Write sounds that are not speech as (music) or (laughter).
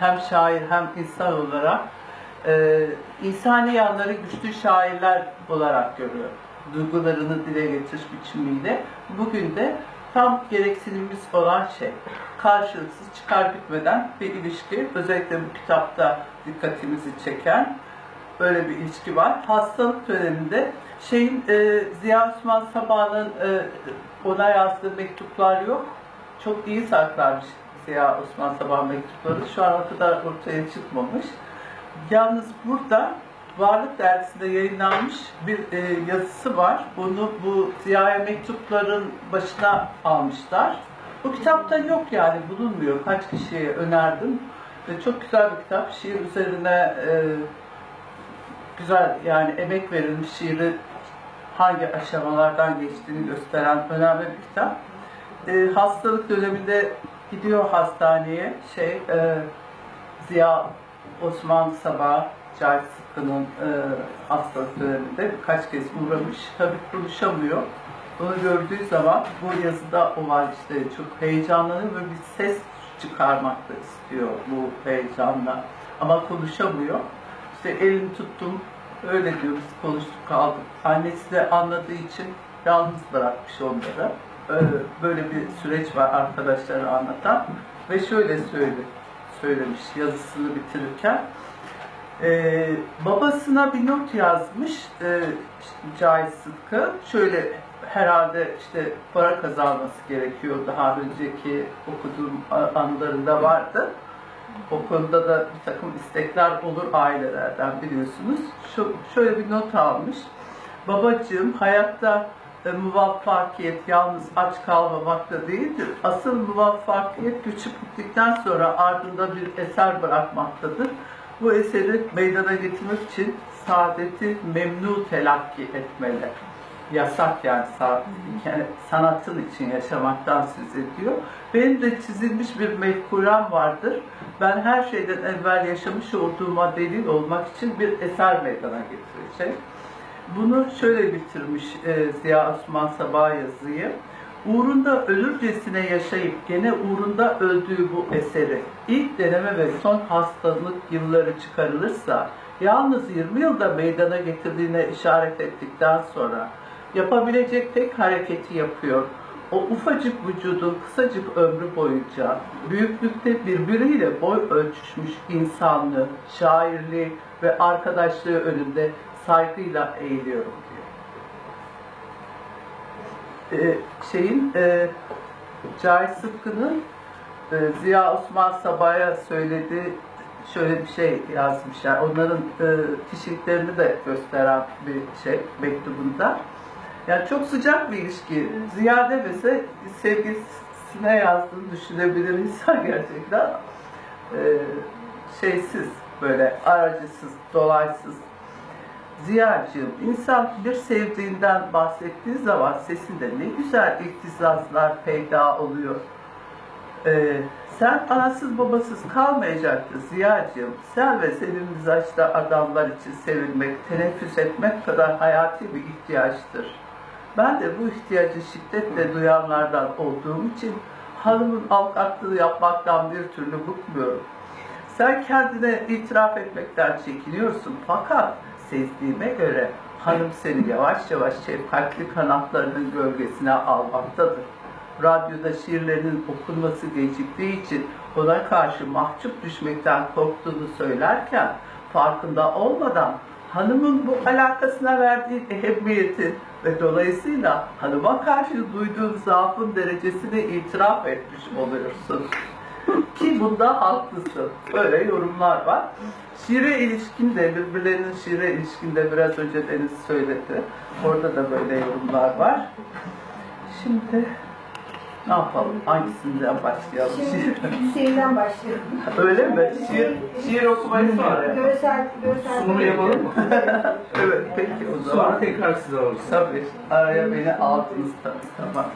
hem şair hem insan olarak e, insani yanları güçlü şairler olarak görüyor. Duygularını dile getiriş biçimiyle. Bugün de tam gereksinimimiz olan şey karşılıksız çıkar bitmeden bir ilişki. Özellikle bu kitapta dikkatimizi çeken böyle bir ilişki var. Hastalık döneminde şeyin e, Ziya Osman Sabah'ın e, ona yazdığı mektuplar yok. Çok iyi saklanmış Ziya Osman Sabah mektupları. Şu ana kadar ortaya çıkmamış. Yalnız burada Varlık Dergisi'nde yayınlanmış bir e, yazısı var. Bunu bu Ziya'ya mektupların başına almışlar. Bu kitapta yok yani bulunmuyor. Kaç kişiye önerdim. Ve çok güzel bir kitap. Şiir üzerine e, güzel yani emek verilmiş şiiri hangi aşamalardan geçtiğini gösteren önemli bir kitap. E, hastalık döneminde gidiyor hastaneye şey e, Ziya Osman Sabah Cahit Sıtkı'nın e, hastalık döneminde birkaç kez uğramış. Tabii konuşamıyor. Bunu gördüğü zaman bu yazıda o var işte çok heyecanlanıyor ve bir ses çıkarmak da istiyor bu heyecanla. Ama konuşamıyor. İşte elini tuttum, öyle diyor biz konuştuk kaldık. Annesi de anladığı için yalnız bırakmış onları. Ee, Böyle bir süreç var arkadaşları anlatan. Ve şöyle söyle, söylemiş yazısını bitirirken. Ee, babasına bir not yazmış e, Cahit Sıtkı. Şöyle herhalde işte para kazanması gerekiyor. Daha önceki okuduğum anılarında vardı. O konuda da bir takım istekler olur ailelerden biliyorsunuz. Şu, şöyle bir not almış. Babacığım hayatta e, muvaffakiyet yalnız aç kalmamakta değildir. Asıl muvaffakiyet göçüp gittikten sonra ardında bir eser bırakmaktadır. Bu eseri meydana getirmek için saadeti memnu telakki etmeli. Yasak yani, yani sanatın için yaşamaktan söz ediyor. Benim de çizilmiş bir mefkurem vardır. Ben her şeyden evvel yaşamış olduğuma delil olmak için bir eser meydana getirecek. Bunu şöyle bitirmiş e, Ziya Osman Sabah yazıyı. Uğrunda ölürcesine yaşayıp gene uğrunda öldüğü bu eseri ilk deneme ve son hastalık yılları çıkarılırsa yalnız 20 yılda meydana getirdiğine işaret ettikten sonra yapabilecek tek hareketi yapıyor. O ufacık vücudun kısacık ömrü boyunca büyüklükte birbiriyle boy ölçüşmüş insanlığı, şairliği ve arkadaşlığı önünde saygıyla eğiliyorum diyor. Ee, şeyin e, Cahit Sıtkı'nın e, Ziya Osman Sabah'a söylediği şöyle bir şey yazmışlar. Onların e, kişiliklerini de gösteren bir şey mektubunda. Yani çok sıcak bir ilişki. Ziya demese sevgilisine yazdığını düşünebilir insan (laughs) gerçekten. E, şeysiz, böyle aracısız, dolaysız. Ziyacığım, insan bir sevdiğinden bahsettiği zaman sesinde ne güzel ihtizazlar peyda oluyor. Ee, sen anasız babasız kalmayacaktı Ziyacığım. Sen ve senin mizaçta adamlar için sevilmek, teneffüs etmek kadar hayati bir ihtiyaçtır. Ben de bu ihtiyacı şiddetle duyanlardan olduğum için hanımın avukatlığı yapmaktan bir türlü bıkmıyorum. Sen kendine itiraf etmekten çekiniyorsun fakat sezdiğime göre hanım seni yavaş yavaş şefkatli kanatlarının gölgesine almaktadır. Radyoda şiirlerinin okunması geciktiği için ona karşı mahcup düşmekten korktuğunu söylerken farkında olmadan hanımın bu alakasına verdiği ehemmiyeti ve dolayısıyla hanıma karşı duyduğun zaafın derecesini itiraf etmiş oluyorsun. (laughs) Ki bunda haklısın. Böyle yorumlar var. Şiire ilişkinde, birbirlerinin şiire ilişkinde biraz önce Deniz söyledi. Orada da böyle yorumlar var. Şimdi ne yapalım? Hangisinden başlayalım? Şimdi Hüseyin'den başlayalım. Öyle mi? Şiir, şiir okumayı sonra. Görsel, görsel. Sunumu yapalım mı? Evet, peki o zaman. Sonra tekrar size alırız. Tabii, araya beni aldınız tabii, tamam.